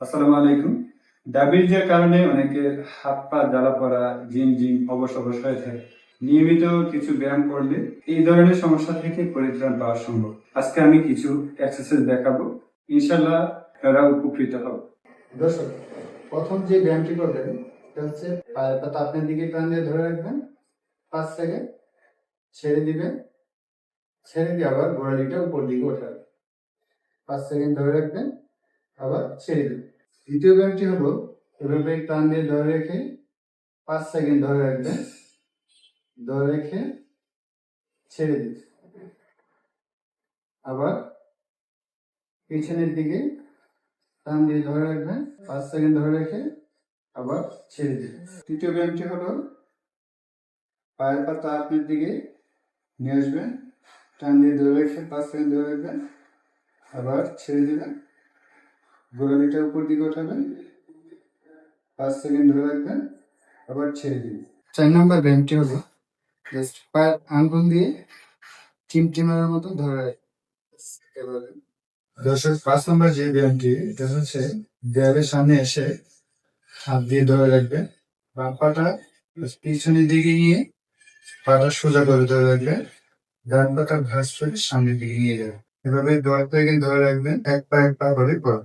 আসসালামু আলাইকুম। ডায়াবেটিসের কারণে অনেকের হাত পা জ্বালা পড়া, জিম জিম অবশ অবশ হয়ে থাকে নিয়মিত কিছু ব্যায়াম করলে এই ধরনের সমস্যা থেকে পরিত্রাণ পাওয়া সম্ভব। আজকে আমি কিছু এক্সারসাইজ দেখাবো। ইনশাল্লাহ এরা উপকৃত হবে দর্শক, প্রথম যে ব্যায়ামটি করবেন সেটা হচ্ছে পায়ের পাতা আপনার দিকে টান দিয়ে ধরে রাখবেন। পাঁচ সেকেন্ড ছেড়ে দিবেন। ছেড়ে দিয়ে আবার গোড়ালিটা উপর দিকে ওঠাবেন। পাঁচ সেকেন্ড ধরে রাখবেন। আবার ছেড়ে দিবেন দ্বিতীয় ব্যায়ামটি হলো, এভাবে টান দিয়ে ধরে রেখে পাঁচ সেকেন্ড ধরে রাখবেন। ধরে রেখে ছেড়ে দিবেন আবার পিছনের দিকে টান দিয়ে ধরে রাখবেন। পাঁচ সেকেন্ড ধরে রেখে আবার ছেড়ে দিবেন তৃতীয় ব্যায়ামটি হলো, পায়ের পাতা আপনার দিকে নিয়ে আসবেন। টান দিয়ে ধরে রেখে পাঁচ সেকেন্ড ধরে রাখবেন। আবার ছেড়ে দিবেন। গোড়ালিটা উপর দিকে ওঠাবেন। পাঁচ সেকেন্ড ধরে রাখবেন আবার ছেড়ে দিবেন চার নম্বর ব্যায়ামটি হলো জাস্ট পায়ের আঙ্গুল দিয়ে টিমটিমার মতো ধরে এভাবে দর্শক পাঁচ নম্বর যে ব্যায়ামটি এটা হচ্ছে দেয়ালের সামনে এসে হাত দিয়ে ধরে রাখবেন। বাম পাটা পিছনের দিকে নিয়ে পাটা সোজা করে ধরে রাখবেন। ডান পাটা ঘাস করে সামনের দিকে নিয়ে যাবেন। এভাবে দশ সেকেন্ড ধরে রাখবেন এক পা এক পা করে করুন